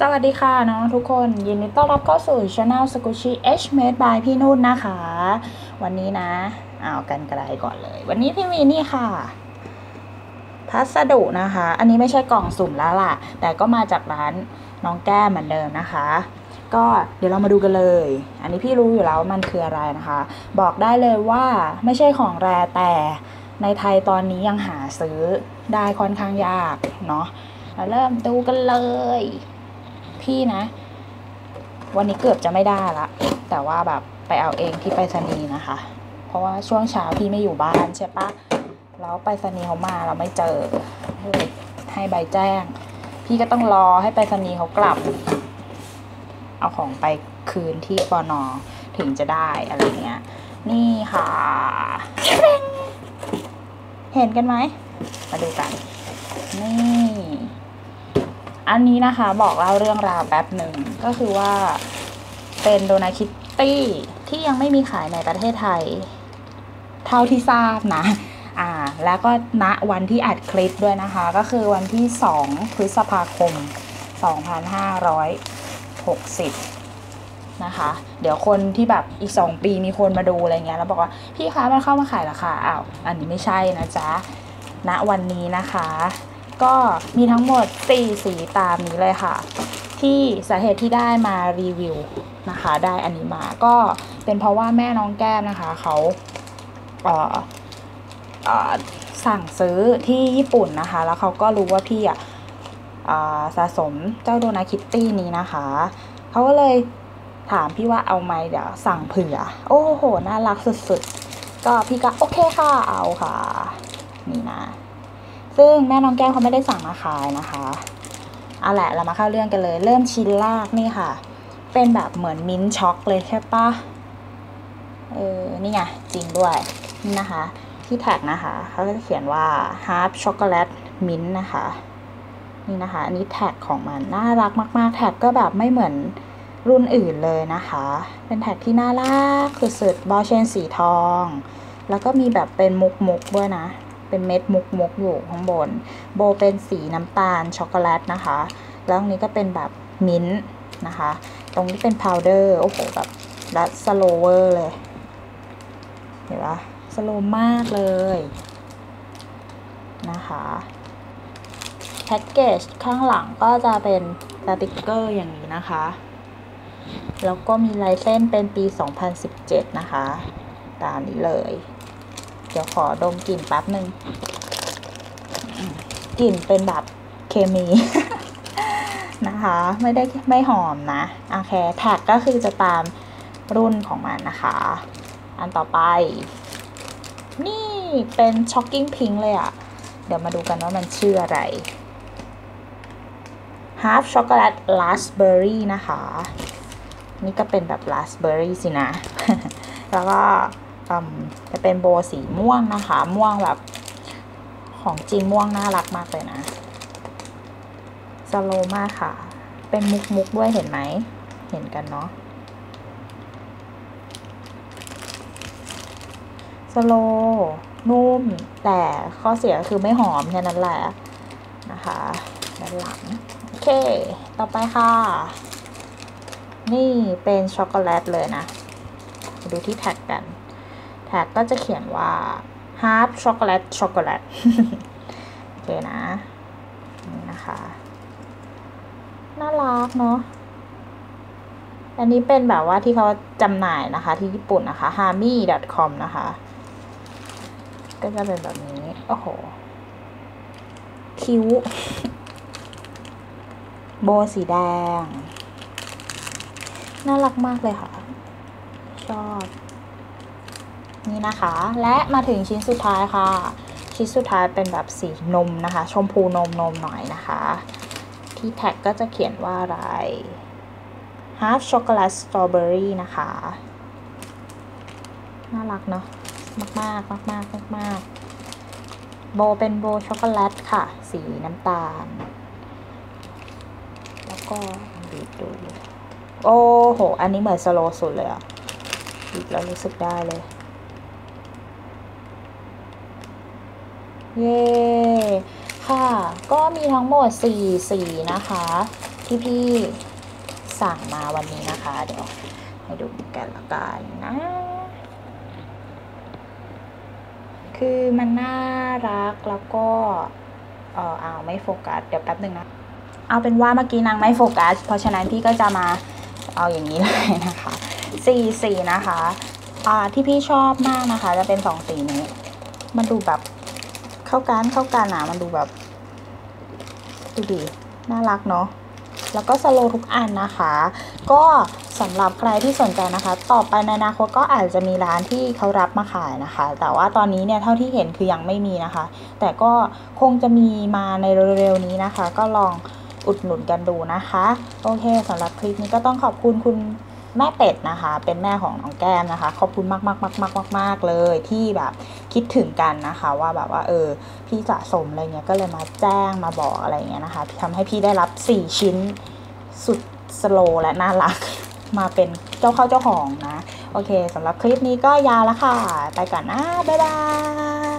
สวัสดีค่ะน้องทุกคน ยินดีต้อนรับเข้าสู่ช anel s q u i s h Made by พี่นุ่นนะคะ วันนี้นะ เอากันกระไดก่อนเลย วันนี้พี่มีนี่ค่ะ พัสดุนะคะ อันนี้ไม่ใช่กล่องสุ่มแล้วล่ะ แต่ก็มาจากร้านน้องแก้มเหมือนเดิมนะคะ ก็เดี๋ยวเรามาดูกันเลย อันนี้พี่รู้อยู่แล้วมันคืออะไรนะคะ บอกได้เลยว่าไม่ใช่ของแรแต่ในไทยตอนนี้ยังหาซื้อได้ค่อนข้างยากเนาะเราเริ่มดูกันเลย พี่นะ วันนี้เกือบจะไม่ได้ละ แต่ว่าแบบไปเอาเองที่ไปรษณีย์นะคะ เพราะว่าช่วงเช้าพี่ไม่อยู่บ้านใช่ปะแล้วไปรษณีย์เขามาเราไม่เจอเลยให้ใบแจ้ง พี่ก็ต้องรอให้ไปรษณีย์เขากลับ เอาของไปคืนที่ปอนอถึงจะได้อะไรเงี้ย นี่ค่ะ เห็นกันไหม มาดูกัน นี่ อันนี้นะคะบอกเล่าเรื่องราวแป๊บหนึ่งก็คือว่าเป็นโดนาคิตตี้ที่ยังไม่มีขายในประเทศไทย เท่าที่ทราบนะ อ่า แล้วก็ณวันที่อัดคลิปด้วยนะคะ ก็คือวันที่ 2 พฤษภาคม 2560 นะคะ เดี๋ยวคนที่แบบอีก 2 ปีมีคนมาดูอะไรเงี้ยแล้วบอกว่า พี่คะมันเข้ามาขายราคาอ้าวอันนี้ไม่ใช่นะจ๊ะณวันนี้นะคะ ก็มีทั้งหมด 4 สีตามนี้เลยค่ะ ที่สาเหตุที่ได้มารีวิวนะคะ ได้อันนี้มาก็เป็นเพราะว่าแม่น้องแก้มนะคะเขาเอ่อเอ่อสั่งซื้อที่ญี่ปุ่นนะคะ แล้วเขาก็รู้ว่าพี่อะสะสมเจ้าโดนาคิตตี้นี้นะคะเขาก็เลยถามพี่ว่าเอาไหมเดี๋ยวสั่งเผื่อ โอ้โห น่ารักสุดๆ ก็พี่ก็โอเคค่ะเอาค่ะ นี่นะ ซึ่งแม่น้องแก้มเขาไม่ได้สั่งมาขายนะคะเอาแหละเรามาเข้าเรื่องกันเลย เริ่มชิ้นแรกนี่ค่ะ เป็นแบบเหมือนมิ้นช็อกเลยใช่ปะเออนี่ไงจริงด้วยนี่นะคะ ที่แท็กนะคะเขาก็จะเขียนว่า half chocolate mint นะคะ นี่นะคะ อันนี้แท็กของมันน่ารักมาก ๆ แท็กก็แบบไม่เหมือนรุ่นอื่นเลยนะคะ เป็นแท็กที่น่ารักสุดๆบอเชนสีทอง แล้วก็มีแบบเป็นมุกๆด้วยนะ เป็นเม็ดมุกมุกอยู่ข้างบน โบเป็นสีน้ำตาลช็อกโกแลตนะคะ แล้วตรงนี้ก็เป็นแบบมิ้นท์นะคะ ตรงนี้เป็นพาวเดอร์โอ้โหแบบดัสโลเวอร์เลย เห็นปะสโลมากเลยนะคะแพ็กเกจข้างหลังก็จะเป็นสติกเกอร์อย่างนี้นะคะ แล้วก็มีลายเส้นเป็นปี 2017 นะคะ ตามนี้เลย เดี๋ยวขอดมกลิ่นแป๊บหนึ่งกลิ่นเป็นแบบเคมีนะคะ ไม่ได้ไม่หอมนะโอเคแท็กก็คือจะตามรุ่นของมันนะคะ อันต่อไป นี่เป็นช็อกกิ้งพิงเลยอะเดี๋ยวมาดูกันว่ามันชื่ออะไร half chocolate raspberry นะคะ นี่ก็เป็นแบบ raspberry สินะ แล้วก็ จะเป็นโบสีม่วงนะคะ ม่วงแบบของจริงม่วงน่ารักมากเลยนะสโลมาค่ะ เป็นมุกมุกด้วยเห็นไหม เห็นกันเนาะสโลนุ่ม แต่ข้อเสียคือไม่หอมแค่นั้นแหละนะคะด้านหลัง โอเค ต่อไปค่ะ นี่เป็นช็อกโกแลตเลยนะ ดูที่แท็กกัน แท็กก็จะเขียนว่า half chocolate chocolate โอเคนะ นี่นะคะ น่ารักเนาะอันนี้เป็นแบบว่าที่เขาจำหน่ายนะคะ ที่ญี่ปุ่นนะคะ hami.com นะคะ ก็จะเป็นแบบนี้ โอ้โห คิ้ว โบสีแดง น่ารักมากเลยค่ะ ชอบ นี่นะคะ และมาถึงชิ้นสุดท้ายค่ะ ชิ้นสุดท้ายเป็นแบบสีนมนะคะ ชมพูนมนมหน่อยนะคะ ที่แท็กก็จะเขียนว่าอะไร half chocolate strawberry นะคะ น่ารักเนาะมากมากมากมากมากมากโบเป็นโบช็อกโกแลตค่ะ สีน้ำตาล แล้วก็บีบดู โอ้โห อันนี้เหมือนสโลสุดเลยอะบีบแล้วรู้สึกได้เลย เย้ค่ะก็มีทั้งหมด4สีนะคะ ที่พี่สั่งมาวันนี้นะคะ เดี๋ยวให้ดูกันละกันนะ คือมันน่ารักแล้วก็เออเอาไม่โฟกัสเดี๋ยวแป๊บหนึ่งนะเอาเป็นว่าเมื่อกี้นางไม่โฟกัส เพราะฉะนั้นพี่ก็จะมาเอาอย่างนี้เลยนะคะสี่สีนะคะ อ่าที่พี่ชอบมากนะคะ จะเป็นสองสีนี้ มันดูแบบ เข้ากันเข้ากันอะมันดูแบบดูดีน่ารักเนาะแล้วก็สโลทุกอันนะคะ ก็สำหรับใครที่สนใจนะคะ ต่อไปในอนาคตก็อาจจะมีร้านที่เขารับมาขายนะคะ แต่ว่าตอนนี้เนี่ยเท่าที่เห็นคือยังไม่มีนะคะ แต่ก็คงจะมีมาในเร็วๆนี้นะคะ ก็ลองอุดหนุนกันดูนะคะ โอเคสำหรับคลิปนี้ก็ต้องขอบคุณคุณแม่เป็ดนะคะ เป็นแม่ของน้องแก้มนะคะ ขอบคุณมากมากมากมากมากมากเลยที่แบบ คิดถึงกันนะคะ ว่าแบบว่าเออพี่สะสมอะไรเงี้ยก็เลยมาแจ้งมาบอกอะไรเงี้ยนะคะทำให้พี่ได้รับ 4 ชิ้นสุดสโลและน่ารักมาเป็นเจ้าเข้าเจ้าของนะ โอเคสำหรับคลิปนี้ก็ยาวแล้วค่ะ ไปก่อนนะ บ๊ายบาย